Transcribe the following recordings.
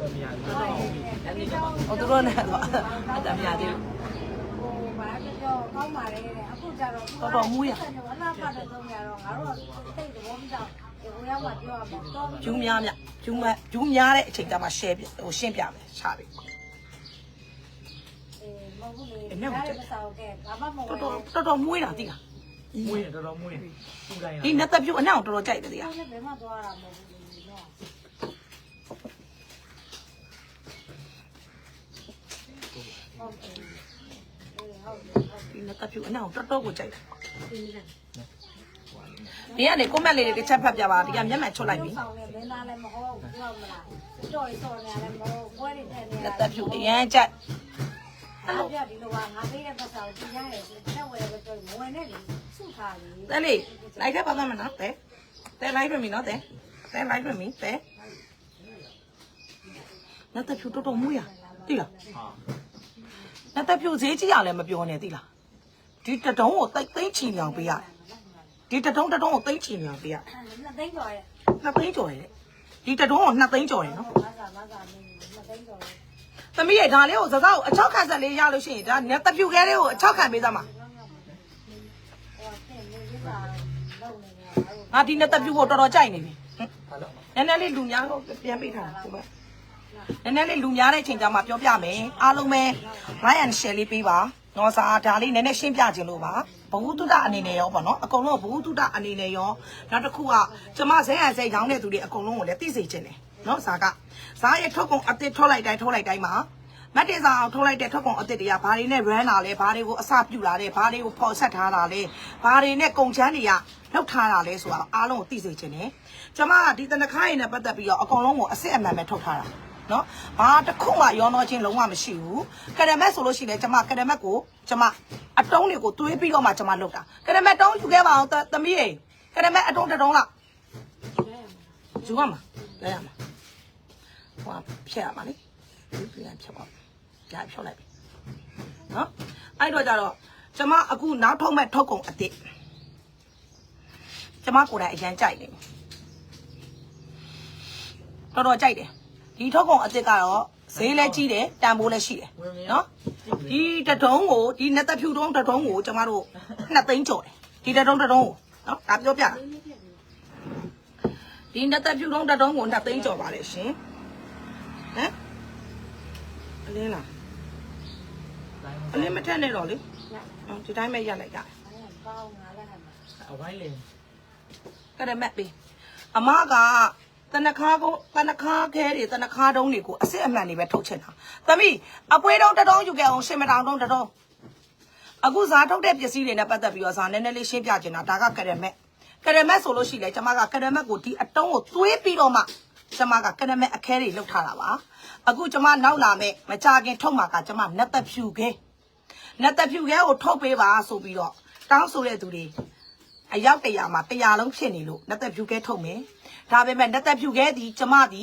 တော့မရဘူးတော့ဟုတ်ပြီအဲ့ဒီတော့ဟိုသူတို့နဲ့တော့အတမ်းမရသေးဘူးဟိုဘာပြောကောင်းပါလေတဲ့အခုကျတော့အလားပါတဲ့သုံးရတော့ငါတို့တိတ်တော့မကြောက်ဒီဘုရားကပြောရမှာတော့ဂျူးများမြဂျူးမဂျူးများတဲ့အချိန်ကျမှ share ပြဟိုရှင်းပြမယ်ရှာပြီအေးမဟုတ်ဘူးလေဒါလည်းမဆောက်ကဲဘာမှမဟုတ်တော်ဘူးတော်တော်တော်မွေးတာသိလားမွေးတယ်တော်တော်မွေးတယ်ပူတိုင်းဒီနတ်သက်ပြုတ်အနောက်တော်တော်ကြိုက်တယ်သိလားလည်းဘယ်မှသွားတာမဟုတ်ဘူး ဟုတ်ကဲ့အေးဟုတ်ကဲ့ဟုတ်ဒီနတ်သက်ပြုတ်အနောက်တော်တော်ကိုကြိုက်တယ်ကဲ့ဒီကနေကွန်မန့်လေးတွေတစ်ချက်ဖတ်ပြပါဒီကမျက်မှန်ချွတ်လိုက်ပြီဆောင်နေမင်းသားလည်းမဟုတ်ဘူးပြောမလားကြော်ရစော်နေလည်းမဟုတ်ဘွဲတွေတဲ့နေနတ်သက်ပြုတ်အရန်ကြိုက်အဲ့လိုပြဒီလိုကငါပေးတဲ့ပတ်စာကိုကြည့်ရတယ်တက်ဝယ်ပဲပြောမဝင်နဲ့လေစုထားလေတဲလေးလိုက်ခဲ့ပါသားမနော်တဲတဲလိုက်ပြီနော်တဲတဲလိုက်ပြီတဲနတ်သက်ပြုတ်တော်တော်မွေးရသိလားဟာ နတ်သက်ပြုတ်ဈေးကြီးရလည်းမပြောနဲ့သိလားဒီတတုံးကိုတိတ်သိမ့်ချီမြောင်ပေးရဒီတတုံးတတုံးကိုသိမ့်ချီမြောင်ပေးရနှစ်သိန်းကျော်ရဲ့နှစ်သိန်းကျော်ရဲ့ဒီတတုံးကိုနှစ်သိန်းကျော်ရဲ့နော်မဆာမဆာမင်းနှစ်သိန်းကျော်ရဲ့သမီးရဲ့ဒါလေးကိုစကားကိုအချောက်ခံဆက်လေးရလို့ရှိရင်ဒါနတ်သက်ပြုတ်ခဲလေးကိုအချောက်ခံပေးသမှာဟိုတင်နေရတာလုံနေတယ်ငါဒီနတ်သက်ပြုတ်ကိုတော်တော်ကြိုက်နေပြီဟင်ဘာလို့နည်းနည်းလေးလူများတော့ပြန်ပေးထားတာဟုတ်ပါ နည်းနည်းလေးလူများတဲ့အချိန်ကျမှပြောပြမယ်အားလုံးပဲ like and share လေးပေးပါနော်စာဒါလေးနည်းနည်းရှင်းပြခြင်းလို့ပါဘဝတုဒ္ဒအနေနဲ့ရောပေါ့နော်အကုန်လုံးဘဝတုဒ္ဒအနေနဲ့ရောနောက်တစ်ခုကကျမဇဲဟန်ဇဲရောင်းတဲ့သူတွေအကုန်လုံးကိုလည်းသိစေခြင်းတယ်နော်စာကစာရဲ့ထုတ်ကုန်အသစ်ထုတ်လိုက်တိုင်းထုတ်လိုက်တိုင်းမှာမတ်တင်စာအောင်ထုတ်လိုက်တဲ့ထုတ်ကုန်အသစ်တွေကဘာတွေနဲ့ run လာလဲဘာတွေကိုအစပြုလာလဲဘာတွေကိုပေါ်ဆက်ထားတာလဲဘာတွေနဲ့ကုန်ချမ်းတွေကလောက်ထားတာလဲဆိုတာအားလုံးကိုသိစေခြင်းတယ်ကျမကဒီတနခါးရည်နဲ့ပတ်သက်ပြီးတော့အကုန်လုံးကိုအစစ်အမှန်ပဲထုတ်ထားတာ နော်ဘာတစ်ခုမှရောနှောချင်းလုံးဝမရှိဘူးကရမက်ဆိုလို့ရှိရင်ကျမကရမက်ကိုကျမအတုံးတွေကိုတွေးပြီးတော့မှကျမလုပ်တာကရမက်တုံးယူခဲ့ပါအောင်သမီးရေကရမက်အတုံးတစ်တုံးလောက်ယူရမှာလဲရမှာဟိုဖြတ်ရမှာလေဒီပြန်ဖြတ်ပါကြာဖြတ်လိုက်ပြီနော်အဲ့တော့ကြတော့ကျမအခုနောက်ထုတ်မဲ့ထုတ်ကုန်အစ်စ်ကျမကိုယ်တိုင်အရန်ကြိုက်နေပြီတော်တော်ကြိုက်တယ် ဒီထုတ်ကုန်အစ်စ်ကတော့ဈေးလည်းကြီးတယ်တန်ဖိုးလည်းရှိတယ်နော်ဒီတတုံးကိုဒီနှစ်သက်ဖြူတုံးတတုံးကိုကျမတို့နှစ်သိန်းကျော်တယ်ဒီတတုံးတတုံးကိုနော်ဒါပြောပြတာဒီနှစ်သက်ဖြူတုံးတတုံးကိုနှစ်သိန်းကျော်ပါလေရှင်ဟမ်အလင်းလားအလင်းမထက်နဲ့တော့လေအော်ဒီတိုင်းပဲရက်လိုက်ကြတယ်ပေါင်းငါလည်းဟဲ့မှာအဝိုင်းလေကရမက်ပေးအမက တနခါကိုတနခါခဲတွေတနခါတုံးတွေကိုအစ်စ်အမှန်တွေပဲထုတ်ချင်တာသမီးအပွေးတုံးတစ်တုံးယူခဲ့အောင်ရှင်မတောင်တုံးတစ်တုံးအခုဇာထုတ်တဲ့ပစ္စည်းတွေနဲ့ပတ်သက်ပြီးတော့ဇာနည်းနည်းလေးရှင်းပြချင်တာဒါကကရမက်ကရမက်ဆိုလို့ရှိလဲကျမကကရမက်ကိုဒီအတုံးကိုသွေးပြီးတော့မှကျမကကရမက်အခဲတွေလုပ်ထားတာပါအခုကျမနောက်လာမဲ့မကြခင်ထုတ်မှာကကျမနတ်သက်ဖြူခဲနတ်သက်ဖြူခဲကိုထုတ်ပေးပါဆိုပြီးတော့တောင်းဆိုတဲ့သူတွေ အယောက်တရာမှာတရာလုံးဖြစ်နေလို့လက်သက်ဖြူခဲထုတ်မယ်ဒါပေမဲ့လက်သက်ဖြူခဲဒီကျမဒီ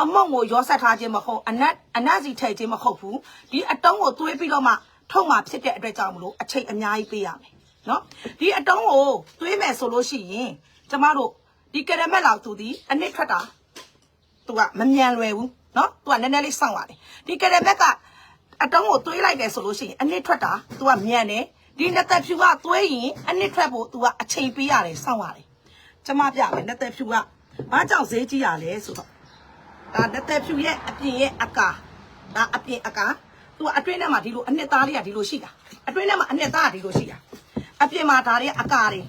အမုံကိုရောဆက်ထားခြင်းမဟုတ်အနက်အနက်စီထည့်ခြင်းမဟုတ်ဘူးဒီအတုံးကိုသွေးပြီးတော့မှထုတ်မှဖြစ်တဲ့အတွက်ကြောင့်မလို့အချိန်အများကြီးပေးရမယ်နော်ဒီအတုံးကိုသွေးမယ်ဆိုလို့ရှိရင်ကျမတို့ဒီကရမက်လောက်သူဒီအနစ်ထွက်တာသူကမမြန်လွယ်ဘူးနော်သူကနည်းနည်းလေးစောင့်ရတယ်ဒီကရမက်က အတုံးကိုသွေးလိုက်တယ်ဆိုလို့ရှိရင်အနစ်ထွက်တာသူကမြန်တယ် ဒီနှစ်သက်ဖြူကသွေးရင်အနစ်ထွက်ဖို့သူကအချိန်ပေးရတယ်စောင့်ရတယ်ကျမပြမယ်နှစ်သက်ဖြူကဘာကြောင့်ဈေးကြီးရလဲဆိုတော့ဒါနှစ်သက်ဖြူရဲ့အပြင်ရဲ့အကာဒါအပြင်အကာသူကအတွင်းထဲမှာဒီလိုအနှစ်သားလေးကဒီလိုရှိတာအတွင်းထဲမှာအနှစ်သားကဒီလိုရှိတာအပြင်မှာဒါတွေကအကာတွေ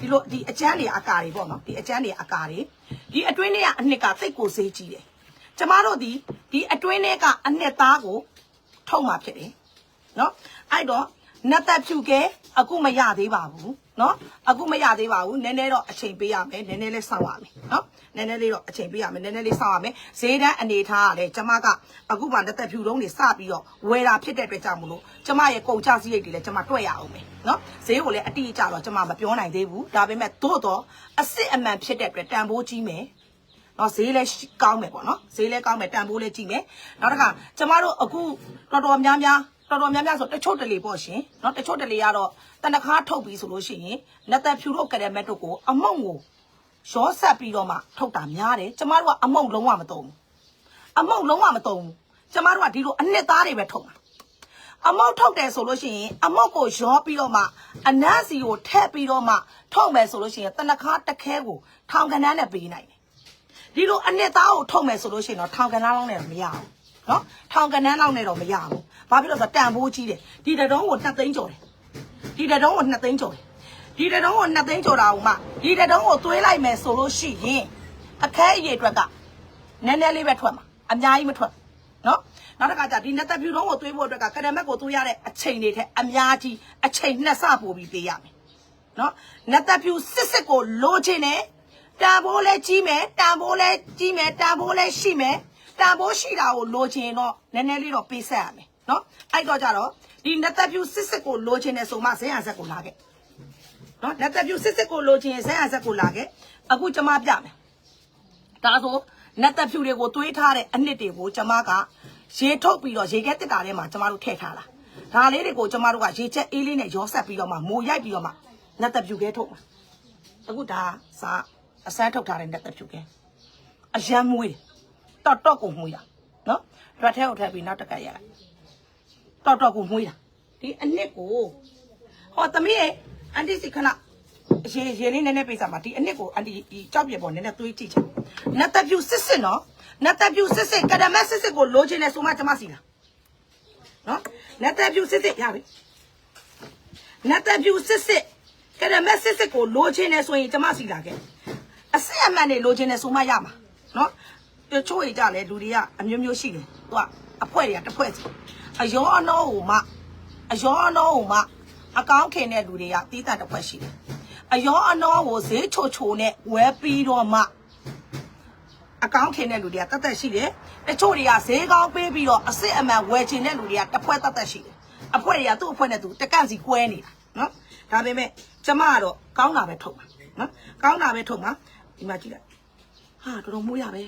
ဒီလိုဒီအကျန်းတွေအကာတွေပေါ့နော်ဒီအကျန်းတွေအကာတွေဒီအတွင်းထဲကအနှစ်ကသိတ်ကိုဈေးကြီးတယ်ကျမတို့ဒီဒီအတွင်းထဲကအနှစ်သားကိုထုတ်มาဖြစ်တယ်နော်အဲ့တော့ နတ်သက်ဖြူကဲအခုမရသေးပါဘူးနော်အခုမရသေးပါဘူးနည်းနည်းတော့အချိန်ပေးရမယ်နည်းနည်းလေးစောင့်ရမယ်နော်နည်းနည်းလေးတော့အချိန်ပေးရမယ်နည်းနည်းလေးစောင့်ရမယ်ဈေးတန်းအနေထားကလည်းကျမကအခုမှနတ်သက်ဖြူတုံးတွေစပြီးတော့ဝယ်တာဖြစ်တဲ့အတွက်ကြောင့်မလို့ကျမရဲ့ကုန်ချစရိတ်တွေလည်းကျမတွက်ရအောင်မယ်နော်ဈေးကိုလည်းအတိအကျတော့ကျမမပြောနိုင်သေးဘူးဒါပေမဲ့သို့တော့အစ်စ်အမှန်ဖြစ်တဲ့အတွက်တန်ဖိုးကြီးမယ်နော်ဈေးလည်းရှိကောင်းမယ်ပေါ့နော်ဈေးလည်းကောင်းမယ်တန်ဖိုးလည်းကြည့်မယ်နောက်တစ်ခါကျမတို့အခုတော်တော်များများ တော်တော်များများဆိုတချို့တလေပေါ့ရှင်နော်တချို့တလေကတော့တနခါထုတ်ပြီးဆိုလို့ရှိရင်လက်သက်ဖြူတို့ကရမက်တို့ကိုအမုံကိုရောဆက်ပြီးတော့မှထုတ်တာများတယ်ကျမတို့ကအမုံလုံးဝမသုံးဘူးအမုတ်လုံးဝမတုံဘူးကျမတို့ကဒီလိုအနှစ်သားတွေပဲထုတ်မှာအမုတ်ထုတ်တယ်ဆိုလို့ရှိရင်အမုတ်ကိုရောပြီးတော့မှအနက်စီကိုထည့်ပြီးတော့မှထုတ်မယ်ဆိုလို့ရှိရင်တနခါတစ်ခဲကိုထောင်ကနန်းနဲ့ပေးနိုင်တယ်ဒီလိုအနှစ်သားကိုထုတ်မယ်ဆိုလို့ရှိရင်တော့ထောင်ကနန်းလောက်နဲ့တော့မရဘူးနော်ထောင်ကနန်းလောက်နဲ့တော့မရဘူး ဘာဖြစ်လို့လဲဆိုတော့တန်ဖိုးကြီးတယ်ဒီတတုံးကို2သိန်းကျော်တယ်ဒီတတုံးကို2သိန်းကျော်တယ်ဒီတတုံးကို2သိန်းကျော်တာဟိုမှဒီတတုံးကိုသွေးလိုက်မယ်ဆိုလို့ရှိရင်အခဲအရေအတွက်ကနည်းနည်းလေးပဲထွက်မှာအများကြီးမထွက်နော်နောက်တစ်ခါကျဒီနက်သက်ဖြူတုံးကိုသွေးဖို့အတွက်ကကရမက်ကိုသွေးရတဲ့အချိန်တွေထက်အများကြီးအချိန်နှစ်ဆပိုပြီးပေးရမယ်နော်နက်သက်ဖြူစစ်စစ်ကိုလိုချင်တယ်တန်ဖိုးလဲကြီးမယ်တန်ဖိုးလဲကြီးမယ်တန်ဖိုးလဲရှိမယ်တန်ဖိုးရှိတာကိုလိုချင်တော့နည်းနည်းလေးတော့ပေးဆက်ရမယ် နော်အဲ့တော့ကြတော့ဒီနက်သက်ဖြူစစ်စစ်ကိုလိုချင်တယ်ဆိုမှဇင်းရဆက်ကိုလာခဲ့နော်နက်သက်ဖြူစစ်စစ်ကိုလိုချင်ရင်ဇင်းရဆက်ကိုလာခဲ့အခုကျမပြမယ်ဒါဆိုနက်သက်ဖြူတွေကိုတွေးထားတဲ့အနှစ်တွေကိုကျမကရေထုတ်ပြီးတော့ရေခဲတစ်တာထဲမှာကျမတို့ထည့်ထားလာဒါလေးတွေကိုကျမတို့ကရေချက်အေးလေးနဲ့ရောဆက်ပြီးတော့မှမိုးရိုက်ပြီးတော့မှနက်သက်ဖြူခဲထုတ်မှာအခုဒါစာအစမ်းထုတ်ထားတဲ့လက်သက်ဖြူကဲအရန်မွေးတော်တော်ကိုမွေးတာနော်ရွက်ထဲကိုထည့်ပြီးနောက်တက်ကရလိုက် တော်တော်ကိုမွေးတာဒီအနှစ်ကိုဟောသမီးရဲ့အန်တီစီခဏရေရေလေးနည်းနည်းပေးစားပါဒီအနှစ်ကိုအန်တီဒီကြောက်ပြပေါ်နည်းနည်းသွေးကြည့်ချင်နတ်သက်ဖြူစစ်စစ်နော်နတ်သက်ဖြူစစ်စစ်ကဒမက်စစ်စစ်ကိုလိုချင်တယ်ဆိုမှကျမစီလားနော်နတ်သက်ဖြူစစ်စစ်ရပြီနတ်သက်ဖြူစစ်စစ်ကရမက်စစ်စစ်ကိုလိုချင်နေဆိုရင်ကျမစီလာခဲ့အစစ်အမှန်နေလိုချင်နေဆိုမှရမှာနော်တချို့ကြီးကြလဲလူတွေကအမျိုးမျိုးရှိတယ်သူကအဖွဲတွေကတစ်ဖွဲ့စီ အယောအနောဟိုမှအယောအနောဟိုမှအကောင်းခင်တဲ့လူတွေကတီးတန့်တစ်ဖွဲ့ရှိတယ်အယောအနောကိုဈေးချိုချိုနဲ့ဝဲပြီးတော့မှအကောင်းခင်တဲ့လူတွေကတတ်သက်ရှိတယ်တချို့တွေကဈေးကောင်းပေးပြီးတော့အစစ်အမှန်ဝယ်ချင်တဲ့လူတွေကတစ်ဖွဲ့တတ်သက်ရှိတယ်အဖွဲတွေကသူ့အဖွဲနဲ့သူတကန့်စီကွဲနေတာနော်ဒါပေမဲ့ကျမကတော့ကောင်းတာပဲထုတ်မှာနော်ကောင်းတာပဲထုတ်မှာဒီမှာကြည့်လိုက်ဟာတော်တော်မွေးရပဲ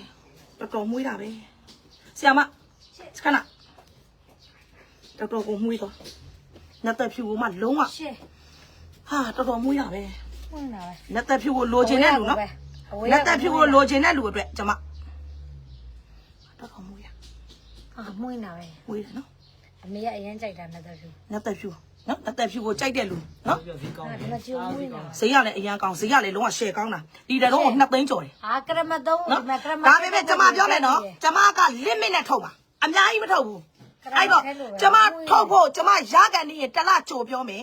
တော်တော်မွေးတာပဲဆရာမစခဏ တော်တော်ကိုမွေးတော့နတ်သက်ဖြူကမှလုံးဝရှင်းဟာတော်တော်မွေးတာပဲဝင်လာပဲနတ်သက်ဖြူကိုလိုချင်တဲ့လူနော်နတ်သက်ဖြူကိုလိုချင်တဲ့လူအတွက်ကျမတော်တော်မွေးရအာမွေးလာပဲမွေးတယ်နော်အမေကအရင်ကြိုက်တာနဲ့တော့ဖြူနတ်သက်ဖြူနော်နတ်သက်ဖြူကိုကြိုက်တဲ့လူနော်ပြဈေးကောင်းဒီမှာကျိုးမွေးလာဈေးရလည်းအရန်ကောင်းဈေးရလည်းလုံးဝရှယ်ကောင်းတာဒီတတော့2သိန်းကျော်တယ်အာကရမတုံးနော်ဒီမှာကရမဒါပေမဲ့ကျမပြောမယ်နော်ကျမက limit နဲ့ထုတ်ပါအများကြီးမထုတ်ဘူး အဲ့တော့ကျမထုတ်ဖို့ကျမရကန်နေရင်တစ်လကြိုပြောမယ်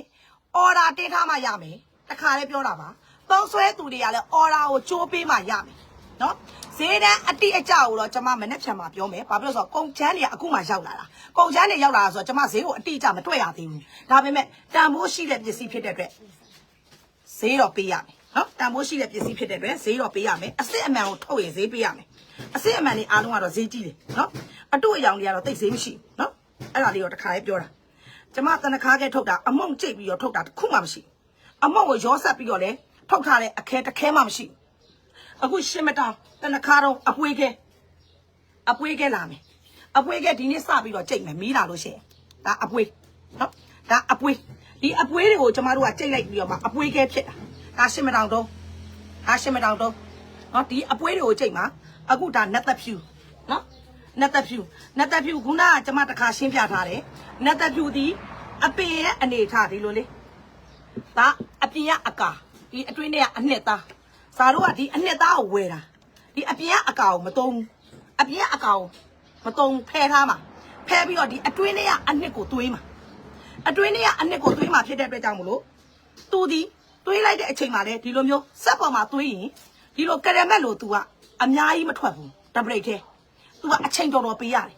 order တင်ထားမှရမယ်တခါလေးပြောတာပါသုံးဆွဲသူတွေကလည်း order ကိုကြိုးပေးမှရမယ်နော်ဈေးတန်းအတိအကျကိုတော့ကျမမနဲ့ဖြန်မှာပြောမယ်ဘာဖြစ်လို့လဲဆိုတော့ကုန်ချမ်းတွေကအခုမှရောက်လာတာကုန်ချမ်းတွေရောက်လာတာဆိုတော့ကျမဈေးကိုအတိအကျမတွေ့ရသေးဘူးဒါပေမဲ့တန်ဖိုးရှိတဲ့ပစ္စည်းဖြစ်တဲ့အတွက်ဈေးတော့ပေးရမယ်နော်တန်ဖိုးရှိတဲ့ပစ္စည်းဖြစ်တဲ့အတွက်ဈေးတော့ပေးရမယ်အစစ်အမှန်ကိုထုတ်ရင်ဈေးပေးရမယ်အစစ်အမှန်တွေအားလုံးကတော့ဈေးကြီးတယ်နော် အတုအယောင်တွေကတော့တိတ်ဈေးမရှိဘူးနော်အဲ့ဒါလေးတော့တစ်ခါလေးပြောတာကျမတနခါကဲထုတ်တာအမုံကျိတ်ပြီးတော့ထုတ်တာတစ်ခုမှမရှိဘူးအမုံကိုရောဆက်ပြီးတော့လဲထုတ်ထားတဲ့အခဲတစ်ခဲမှမရှိဘူးအခုရှင်းမတောင်းတနခါတော့အပွေးခဲအပွေးခဲလာမယ်အပွေးခဲဒီနေ့စပြီးတော့ကြိတ်မယ်မီးလာလို့ရှိရင်ဒါအပွေးနော်ဒါအပွေးဒီအပွေးတွေကိုကျမတို့ကကြိတ်လိုက်ပြီးတော့မှအပွေးခဲဖြစ်တာဒါရှင်းမတောင်းတော့ဒါရှင်းမတောင်းတော့နော်ဒီအပွေးတွေကိုကြိတ်မှာအခုဒါနတ်သက်ဖြူနော် နတ်သက်ဖြူနတ်သက်ဖြူခုနကကျမတစ်ခါရှင်းပြထားတယ်နတ်သက်ဖြူဒီအပင်ရဲ့အနေထားဒီလိုလေဒါအပြင်ကအကာဒီအတွင်းထဲကအနှစ်သားဇာတို့ကဒီအနှစ်သားကိုဝယ်တာဒီအပြင်ကအကာကိုမတုံးဘူးအပြင်ကအကာကိုမတုံးဖဲထားမှာဖဲပြီးတော့ဒီအတွင်းထဲကအနှစ်ကိုတွေးမှာအတွင်းထဲကအနှစ်ကိုတွေးမှာဖြစ်တဲ့အတွက်ကြောင့်မလို့သူဒီတွေးလိုက်တဲ့အချိန်မှာလေဒီလိုမျိုးစက်ပေါ်မှာတွေးရင်ဒီလိုကရမက်လို့ तू ကအများကြီးမထွက်ဘူးတပရိတ်ထဲ तू ကအချိန်တော်တော်ပေးရတယ်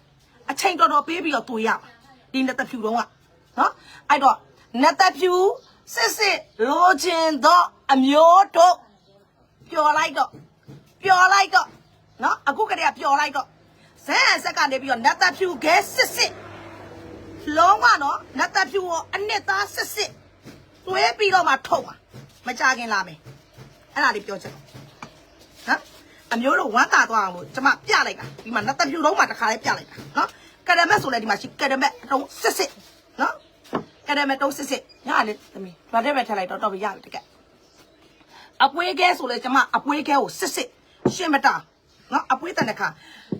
အချိန်တော်တော်ပေးပြီးတော့တွေးရမှာဒီနှစ်သက်ဖြူတော့ကနော်အဲ့တော့နှစ်သက်ဖြူစစ်စစ်လိုချင်တော့အမျိုးတို့ပျော်လိုက်တော့ပျော်လိုက်တော့နော်အခုကတည်းကပျော်လိုက်တော့ဇန်အဆက်ကနေပြီးတော့နှစ်သက်ဖြူခဲစစ်စစ်လုံးဝနော်နှစ်သက်ဖြူကိုအနှစ်သားစစ်စစ်တွဲပြီးတော့မှထုတ်မှာမကြခင်လာမယ်အဲ့ဒါလေးပြောချင်တယ်နော် အမျိုးတို့ဝမ်းသာသွားအောင်လို့ကျွန်မပြလိုက်တာဒီမှာနှစ်သက်ဖြူလုံးမှာတစ်ခါလေးပြလိုက်တာနော်ကရမက်ဆိုလဲဒီမှာရှိကရမက်အတုံးစစ်စစ်နော်ကရမက်တုံးစစ်စစ်ညလေသမီးဘာတဲ့ပဲထည့်လိုက်တော့တော့ပြရပြီတကက်အပွေးခဲဆိုလဲကျွန်မအပွေးခဲကိုစစ်စစ်ရှင်းမတာနော်အပွေးတနခါ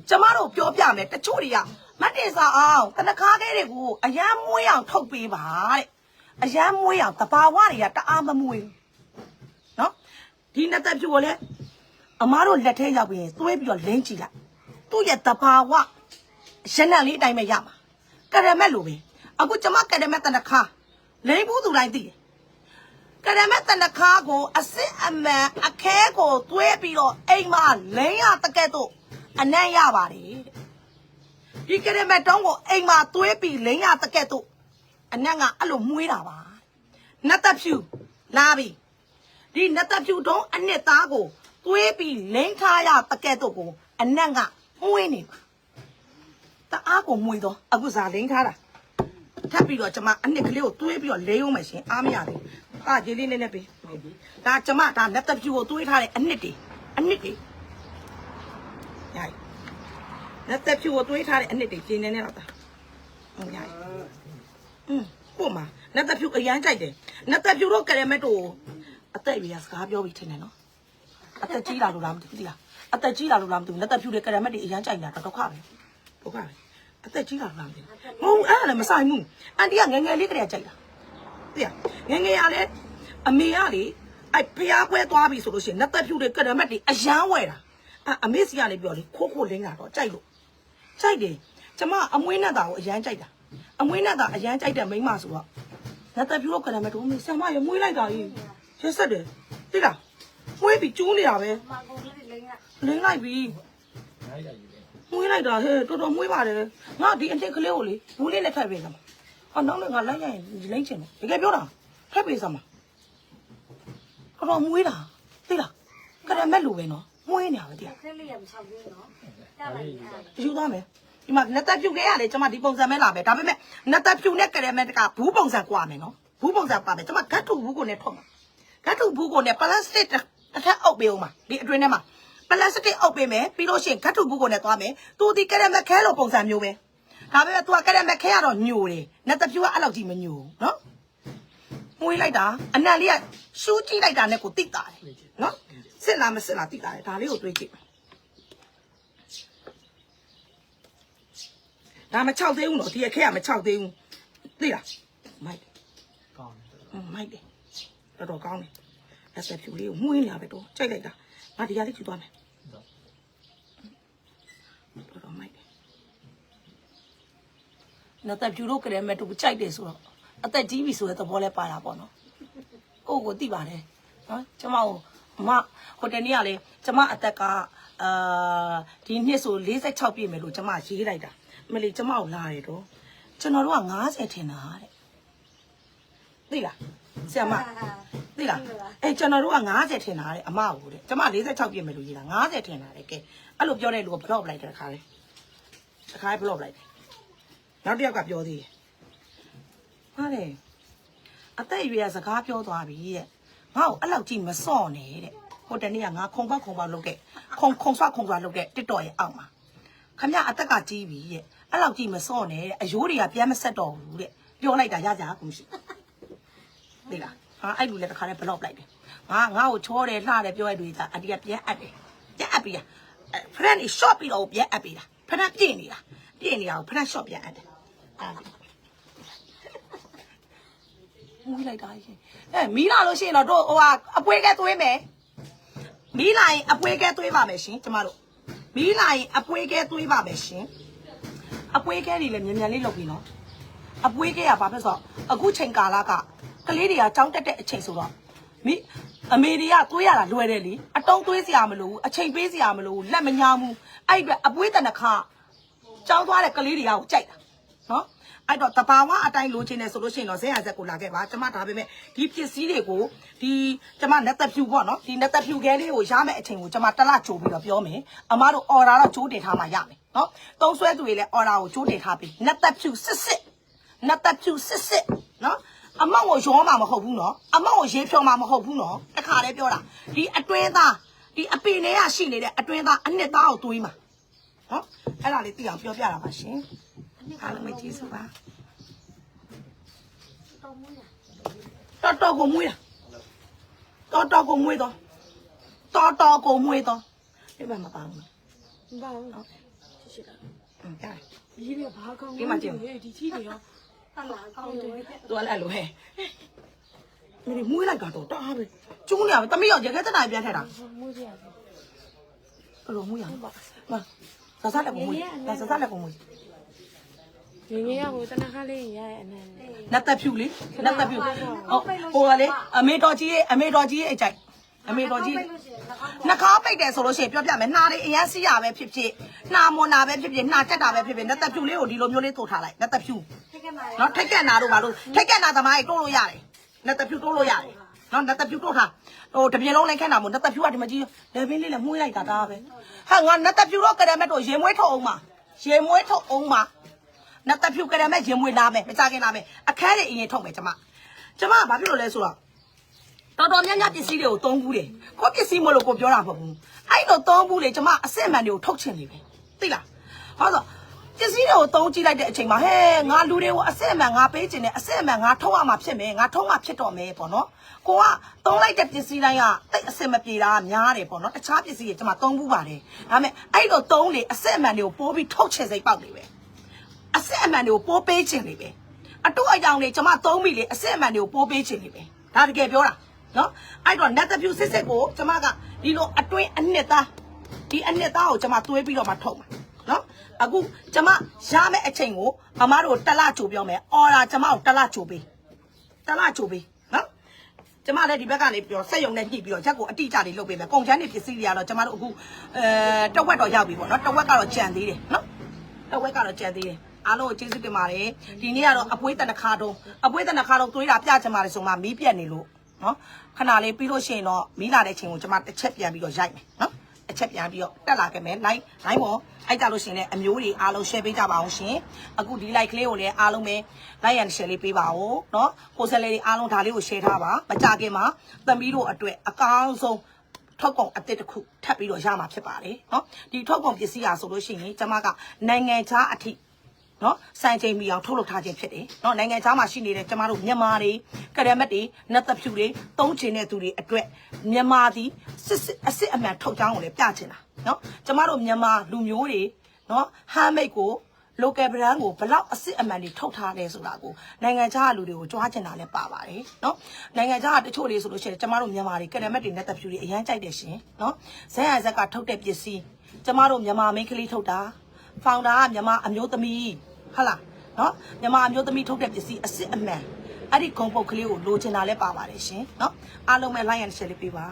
ကျမတို့ပြောပြမယ်တချို့တွေကမတ်တင်စာအောင်တနခါကလေးတွေကိုအရန်မွေးအောင်ထုတ်ပေးပါတဲ့အရန်မွေးအောင်တဘာဝတွေကတအားမမွေးဘူးနော်ဒီနှစ်သက်ပြိုလဲ အမားတို့လက်ထဲရောက်ပြီးရင်သွေးပြီးတော့လင်းကြည့်လိုက်သူ့ရဲ့တဘာဝရနံလေးအတိုင်းပဲရမှာကရမက်လိုပဲအခုကျမကရမက်တနခါလိမ့်ဘူးသူတိုင်းသိတယ်ကရမက်တနခါကိုအစစ်အမှန်အခဲကိုသွေးပြီးတော့အိမ်မှာလိမ့်ရတကက်တော့အနံ့ရပါတယ်တဲ့ဒီကရမက်တုံးကိုအိမ်မှာသွေးပြီးလိမ့်ရတကက်တော့အနံ့ကအဲ့လိုမွေးတာပါနတ်သက်ဖြူလာပြီဒီနတ်သက်ဖြူတုံးအနှစ်သားကို သွေးပြီးလိမ့်ထားရတကက်တော့ကိုအနံ့ကမွေးနေပါတအားကိုမွေးတော့အခုစားလိမ့်ထားတာထပ်ပြီးတော့ကျမအနှစ်ကလေးကိုတွေးပြီးတော့လေးအောင်မယ်ရှင်အားမရသေးဘူး။အာကြီးလေးနည်းနည်းပေး။ဒါကျမဒါလက်သက်ဖြူကိုတွေးထားတဲ့အနှစ်တွေအနှစ်တွေ။ညာ။လက်သက်ဖြူကိုတွေးထားတဲ့အနှစ်တွေပြင်းနေနေတော့တာ။ဟုတ်ညာ။อืมကိုမလက်သက်ဖြူအရန်ကြိုက်တယ်။လက်သက်ဖြူတော့ကရမက်တို့အသက်အရွယ်စကားပြောပြီးထင်တယ်နော်။ အသက်ကြီးလာလို့လားမသိဘူးလား။အသက်ကြီးလာလို့လားမသိဘူးလက်သက်ဖြူတွေကရမက်တွေအရန်ကြိုက်နေတာတော့ဒုက္ခပဲ။ဒုက္ခပဲ။အသက်ကြီးလာလို့လားမသိဘူး။မဟုတ်အဲ့ဒါလည်းမဆိုင်ဘူး။အန်တီကငယ်ငယ်လေးကတည်းကကြိုက်တာ။သိရငယ်ငယ်ရလဲအမေကလေအဲ့ဖျားပွဲသွားပြီဆိုလို့ရှိရင်လက်သက်ဖြူတွေကရမက်တွေအရန်ဝယ်တာ။အဲ့အမေစီကနေပြောလေခိုးခိုးလင်းတာတော့ကြိုက်လို့ကြိုက်တယ်။ကျမအမွေးနဲ့တာကိုအရန်ကြိုက်တာ။အမွေးနဲ့တာအရန်ကြိုက်တဲ့မိန်းမဆိုတော့လက်သက်ဖြူကရမက်တို့မေဆံမရမွေးလိုက်တာကြီး။ရက်ဆက်တယ်။သိလား။ မွေးပြီးကျူးနေတာပဲမကုန်လေးလိမ့်က။လင်းလိုက်ပြီ။နိုင်တာယူတယ်မွေးလိုက်တာဟဲ့တော်တော်မွေးပါတယ်ငါဒီအတစ်ကလေးကိုလေဘူးလေးနဲ့ထပ်ပေးစမ်းဟာနောက်လည်းငါလိုက်ရရင်လိမ့်ချင်တယ်တကယ်ပြောတာထပ်ပေးစမ်းပါတော်တော်မွေးတာသိလားကရမက်လိုပဲနော်မွေးနေတာပဲတရားကလေးရမချောက်ဘူးနော်တာလိုက်အဲ့ယူသွားမယ်ဒီမှာနှစ်သက်ဖြူခဲ့ရတယ်ကျွန်မဒီပုံစံပဲလာပဲဒါပေမဲ့နှစ်သက်ဖြူနဲ့ကရမက်ကဘူးပုံစံကွာမယ်နော်ဘူးပုံစံပါမယ်ကျွန်မဂတ်ထုဘူးကိုနဲ့ထုတ်မှာ ဂတ်ထုဘူးကိုနဲ့ပလတ်စတစ်တစ်ထပ်အုပ်ပေးအောင်ပါဒီအတွင်းထဲမှာပလတ်စတစ်အုပ်ပေးမယ်ပြီးလို့ရှိရင်ဂတ်ထုဘူးကိုနဲ့သွားမယ်သူဒီကရမက်ခဲလိုပုံစံမျိုးပဲဒါပေမဲ့ तू ကကရမက်ခဲရတော့ညိုတယ်နှစ်သက်ဖြူကအဲ့လောက်ကြီးမညိုဘူးနော်မွေးလိုက်တာအနံလေးကရှူးကြည့်လိုက်တာနဲ့ကိုတိတ်တာတယ်နော်စစ်လားမစစ်လားတိတ်တာတယ်ဒါလေးကိုတွေးကြည့်ဒါမချောက်သေးဘူးနော်ဒီအခက်ကမချောက်သေးဘူးသိလားမိုက်တယ်ကောင်းတယ်အင်းမိုက်တယ် တော်တော်ကောင်းတယ်လက်ဆက်ဖြူလေးကိုမှုရင်းလာပဲတော့ကြိုက်လိုက်တာငါဒီရလေးကျူသွားမယ်တော်တော်မိုက်တယ်နော်တက်ဖြူလို့ကြရဲမဲ့တူကြိုက်တယ်ဆိုတော့အသက်ကြီးပြီဆိုတဲ့သဘောလဲပါတာပေါ့နော်ကိုယ့်ကိုသိပါတယ်နော်ကျမကိုအမဟိုတနေ့ကလေကျမအသက်ကအာဒီနှစ်ဆို46ပြည့်မယ်လို့ကျမရေးလိုက်တာမလီကျမကိုလာတယ်တော့ကျွန်တော်တို့က90ထင်တာတဲ့သိလား ဆရာမသိလားအဲကျွန်တော်တို့က90ထင်တာတဲ့အမကိုတဲ့ကျမ46ပြည့်မယ်လို့ရေးတာ90ထင်တာတဲ့ကဲအဲ့လိုပြောတဲ့လူကို block လိုက်တယ်တခါလေတခါ block လိုက်တယ်နောက်တစ်ယောက်ကပြောသေးတယ်ဟာလေအသက်အရွယ်စကားပြောသွားပြီတဲ့ငါ့ကိုအဲ့လောက်ကြည့်မစော့နဲ့တဲ့ဟိုတနေ့ကငါခုံပေါက်ခုံပေါက်လုပ်တဲ့ခုံခုံဆွခုံဆွလုပ်တဲ့တစ်တော်ရဲ့အောက်မှာခမရအသက်ကကြီးပြီတဲ့အဲ့လောက်ကြည့်မစော့နဲ့တဲ့အယိုးတွေကပြန်မဆက်တော့ဘူးတဲ့ပြောလိုက်တာရကြကူမရှိ သိလားဟာအဲ့လူလည်းတစ်ခါလဲဘလော့လိုက်တယ်ငါငါ့ကိုချောတယ်လှတယ်ပြောရတဲ့လူကြီးကအတီးကပြန်အပ်တယ်ပြန်အပ်ပြီးတာဖရန်นี่ short ပြီးတော့ပြန်အပ်ပြီးတာဖရန်ပြည့်နေတာပြည့်နေတာကိုဖရန် short ပြန်အပ်တယ်အဲ့ဒါမီးလိုက်တာရှင်အဲမီးလာလို့ရှိရင်တော့တို့ဟိုဟာအပွေးကဲသွေးမယ်မီးလာရင်အပွေးကဲသွေးပါမယ်ရှင်ကျမတို့မီးလာရင်အပွေးကဲသွေးပါမယ်ရှင်အပွေးကဲတွေလည်းမြန်မြန်လေးလုပ်ပြီးနော်အပွေးကဲရပါဖက်ဆိုတော့အခုချိန်ကာလက ကလေးတွေကကြောင်းတက်တဲ့အချိန်ဆိုတော့မိအမေတွေကသွေးရတာလွယ်တယ်လीအတုံးသွေးစရာမလိုဘူးအချိန်ပေးစရာမလိုဘူးလက်မညာဘူးအဲ့ဒီအတွက်အပွေးတနခါကြောင်းသွားတဲ့ကလေးတွေကကိုကြိုက်တာနော်အဲ့တော့တဘာဝအတိုင်းလိုချင်တယ်ဆိုလို့ရှိရင်တော့ဇက်ရဇက်ကိုလာခဲ့ပါကျမဒါပေမဲ့ဒီပစ္စည်းတွေကိုဒီကျမလက်သက်ဖြူပေါ့နော်ဒီလက်သက်ဖြူခဲလေးကိုရမယ့်အချိန်ကိုကျမတစ်လကြိုပြီးတော့ပြောမယ်အမတို့ order တော့ကြိုးတင်ထားမှရမယ်နော်သုံးဆွဲသူတွေလည်း order ကိုကြိုးတင်ထားပြီးလက်သက်ဖြူစစ်စစ်နတ်တက်ဖြူစစ်စစ်နော်အ မောက်ကိုရောမှာမဟုတ်ဘူးနော်အမောက်ကိုရေးဖြောမှာမဟုတ်ဘူးနော်တခါတည်းပြောတာဒီအတွင်းသားဒီအပင်ထဲကရှိနေတဲ့အတွင်းသားအနှစ်သားကိုတွေးမှာနော်အဲ့ဒါလေးသိအောင်ပြောပြတာပါရှင်အားလုံးပဲကျေးဇူးပါတော့မွေးရတော်တော်ကိုမွေးတာတော်တော်ကိုမွေးတော့တော်တော်ကိုမွေးတော့ဒီဘက်မပါဘူးနော်ဘာလို့ရှိတာอืมရတယ်ဒီလေဘာကောင်းဒီမှာကြည့်ဒီချီတွေရော ဟုတ်လားကောင်းတယ်သူကလည်းအဲ့လိုဟဲ့မင်းမွေးလိုက်တာတော့တအားပဲကျုံးနေရပဲတမီးရောက်ရခဲတနာပြန်ထက်တာမွေးကြရစီဘယ်လိုမွေးရမလဲမဆဆလက်ကိုမွေးဒါဆဆလက်ကိုမွေးငငယ်ရကိုတနခါလေးရရဲ့အနံ့နတ်သက်ဖြူလေနတ်သက်ဖြူဟုတ်ဟိုကလေအမေတော်ကြီးရဲ့အမေတော်ကြီးရဲ့အကြိုက်အမေတော်ကြီးနှာခေါင်းပိတ်တယ်ဆိုလို့ရှိရင်ပြောပြမယ်နှာလေးအရန်စီးရပဲဖြစ်ဖြစ်နှာမွန်တာပဲဖြစ်ဖြစ်နှာတက်တာပဲဖြစ်ဖြစ်နတ်သက်ဖြူလေးကိုဒီလိုမျိုးလေးထိုးထားလိုက်နတ်သက်ဖြူထိတ်က နာနော်ထိတ်ကက်နာတို့ပါလို့ထိတ်ကက်နာသမားကြီးတိုးလို့ရတယ်နတ်သက်ဖြူတိုးလို့ရတယ်နော်နတ်သက်ဖြူတိုးထားဟိုတပြင်းလုံးလိုက်ခက်နာမို့နတ်သက်ဖြူကဒီမကြီးလေပင်းလေးလည်းမှုေးလိုက်တာဒါပဲဟာငါနတ်သက်ဖြူတော့ကရမက်တို့ရေမွေးထုတ်အောင်ပါရေမွေးထုတ်အောင်ပါနတ်သက်ဖြူကရမက်ရေမွေးလာမယ်မကြခင်လာမယ်အခဲတွေအရင်ထုတ်မယ်ကျမကျမကဘာဖြစ်လို့လဲဆိုတော့တော်တော်များများပစ္စည်းတွေကိုသုံးဘူးတယ်ကိုပစ္စည်းမလို့ကိုပြောတာမဟုတ်ဘူးအဲ့လိုသုံးဘူးလေကျမအစစ်အမှန်တွေကိုထုတ်ချင်နေပြီသိလားဟောဆို ပစ္စည်းတွေကိုသုံးကြည့်လိုက်တဲ့အချိန်မှာဟဲ့ငါလူတွေကိုအစစ်အမှန်ငါပေးချင်တယ်အစစ်အမှန်ငါထုတ်ရမှာဖြစ်မယ်ငါထုတ်မှဖြစ်တော့မယ်ပေါ့နော်ကိုကသုံးလိုက်တဲ့ပစ္စည်းတိုင်းကတိတ်အစစ်မပြေတာများတယ်ပေါ့နော်တခြားပစ္စည်းတွေကျမသုံးဘူးပါတယ်ဒါပေမဲ့အဲ့လိုသုံးလေအစစ်အမှန်တွေကိုပိုးပြီးထုတ်ချင်စိတ်ပေါက်နေပဲအစစ်အမှန်တွေကိုပိုးပေးချင်နေပဲအတူအယောင်တွေကျမသုံးပြီလေအစစ်အမှန်တွေကိုပိုးပေးချင်နေပဲဒါတကယ်ပြောတာနော်အဲ့တော့ net view စစ်စစ်ကိုကျမကဒီလိုအတွင်းအနှစ်သားဒီအနှစ်သားကိုကျမသွေးပြီးတော့မှထုတ်မှာ နော်အခုကျမရမယ့်အချိန်ကိုမမတို့တစ်လချိုပြောမယ်အော်ဒါကျမကိုတစ်လချိုပေးတစ်လချိုပေးနော်ကျမလည်းဒီဘက်ကနေပြီးတော့ဆက်ယုံနဲ့ညှိပြီးတော့ရက်ကိုအတိအကျတွေလုပ်ပေးမယ်ကုန်ချမ်းတွေပစ္စည်းတွေကတော့ကျမတို့အခုအဲတဝက်တော့ရောက်ပြီပေါ့နော်တဝက်ကတော့ကြံသေးတယ်နော်တဝက်ကတော့ကြံသေးတယ်အားလုံးကိုကျေးဇူးတင်ပါတယ်ဒီနေ့ကတော့အပွေးတနခါတုံးအပွေးတနခါတုံးသွေးတာပြချင်ပါတယ်ဆိုမှမီးပြက်နေလို့နော်ခဏလေးပြီးလို့ရှိရင်တော့မီးလာတဲ့ချိန်ကိုကျွန်မတစ်ချက်ပြန်ပြီးတော့ရိုက်မယ်နော် တစ်ချက်ပြန်ပြီးတော့တက်လာခဲ့မယ် line line ပေါ်အဲ့ကြလို့ရှိရင်လည်းအမျိုးတွေအားလုံး share ပေးကြပါအောင်ရှင်အခုဒီ like ကလေးကိုလည်းအားလုံးပဲ like and share လေးပေးပါဦးနော်ကိုယ်စားလှယ်တွေအားလုံးဒါလေးကို share ထားပါမကြခင်မှာသမီးတို့အတွက်အကောင်းဆုံး ထောက်ကောင်အစ်စ်တစ်ခုထပ်ပြီးတော့ရမှာဖြစ်ပါတယ်เนาะဒီထောက်ကောင်ပစ္စည်းရာဆိုလို့ရှိရင်ကျမကနိုင်ငံခြားအထိ เนาะစံချိန်မီအောင်ထုတ်လုပ်ထားခြင်းဖြစ်တယ်เนาะနိုင်ငံခြားမှာရှိနေတဲ့ကျမတို့မြန်မာတွေကရမတ်တွေနတ်သဖြူတွေသုံးချင်တဲ့သူတွေအတွက်မြန်မာသည်စစ်စစ်အစ်စ်အမှန်ထုတ်ချောင်းကိုလည်းပြချင်တာเนาะကျမတို့မြန်မာလူမျိုးတွေเนาะဟမ်းမိတ်ကို local brand ကိုဘလောက်အစ်စ်အမှန်တွေထုတ်ထားလဲဆိုတာကိုနိုင်ငံခြားကလူတွေကိုကြွားချင်တာလည်းပါပါတယ်เนาะနိုင်ငံခြားကတချို့လေးဆိုလို့ရှိရင်ကျမတို့မြန်မာတွေကရမတ်တွေနဲ့တပ်ဖြူတွေအရန်ကြိုက်တယ်ရှင်เนาะဇက်ရဇက်ကထုတ်တဲ့ပစ္စည်းကျမတို့မြန်မာမိန်းကလေးထုတ်တာဖောင်ဒါကမြန်မာအမျိုးသမီး ဟုတ်လားနော်မြန်မာအမျိုးသမီးထုတ်တဲ့ပစ္စည်းအစစ်အမှန်အဲ့ဒီဂုံပုတ်ကလေးကိုလိုချင်တာလည်းပါပါတယ်ရှင်နော်အားလုံးပဲ like and share လေးပေးပါ